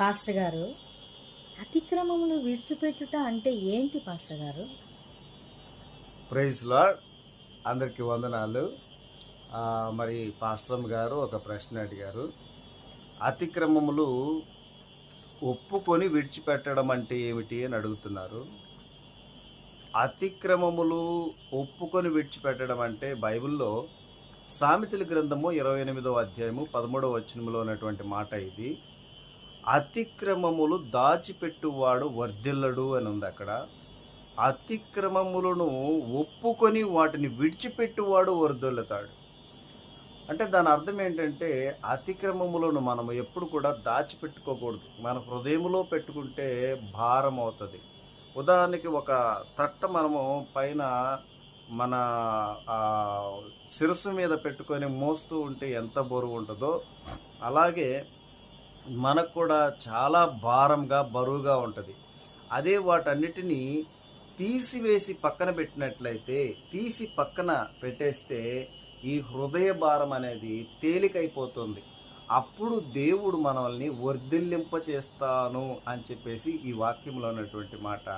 Pastor గారు అతిక్రమములు విడిచిపెట్టుట అంటే ఏంటి పాస్టర్ గారు? Praise lord. అందరికీ వందనాలు. మరి పాస్టర్ గారు ఒక ప్రశ్న అడిగారు. అతిక్రమములు ఒప్పుకొని విడిచిపెట్టడం అంటే ఏమిటి అని అడుగుతున్నారు. అతిక్రమములు ఒప్పుకొని విడిచిపెట్టడం అంటే బైబిల్లో సామెతల గ్రంథము ఇరవై ఎనిమిదవ అధ్యాయము పదమూడవ వచనంలో ఉన్నటువంటి మాట ఇది. అతిక్రమములు దాచిపెట్టువాడు వర్ధిల్లడు అని ఉంది అక్కడ. అతిక్రమములను ఒప్పుకొని వాటిని విడిచిపెట్టువాడు వర్ధిల్లుతాడు. అంటే దాని అర్థం ఏంటంటే అతిక్రమములను మనం ఎప్పుడు కూడా దాచిపెట్టుకోకూడదు. మన హృదయములో పెట్టుకుంటే భారం అవుతుంది ఉదాహరణకి ఒక తట్ట మనము పైన మన శిరస్సు మీద పెట్టుకొని మోస్తూ ఉంటే ఎంత బరువు ఉంటుందో అలాగే మనకు కూడా చాలా భారంగా బరువుగా ఉంటుంది. అదే వాటన్నిటినీ తీసివేసి పక్కన పెట్టినట్లయితే తీసి పక్కన పెట్టేస్తే ఈ హృదయ భారం అనేది తేలికైపోతుంది. అప్పుడు దేవుడు మనల్ని వర్ధిల్లింప చేస్తాను అని చెప్పేసి ఈ వాక్యంలో ఉన్నటువంటి మాట.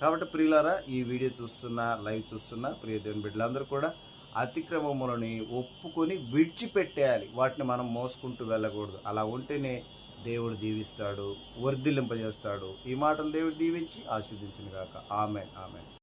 కాబట్టి ప్రియులారా ఈ వీడియో చూస్తున్న లైవ్ చూస్తున్న ప్రియ దేవుని బిడ్డలందరూ కూడా అతిక్రమములని ఒప్పుకొని విడిచిపెట్టేయాలి. వాటిని మనం మోసుకుంటూ వెళ్ళకూడదు. అలా ఉంటేనే దేవుడు దీవిస్తాడు వర్ధిల్లింపజేస్తాడు. ఈ మాటలు దేవుడు దీవించి ఆశీర్దించును గాక ఆమె ఆమె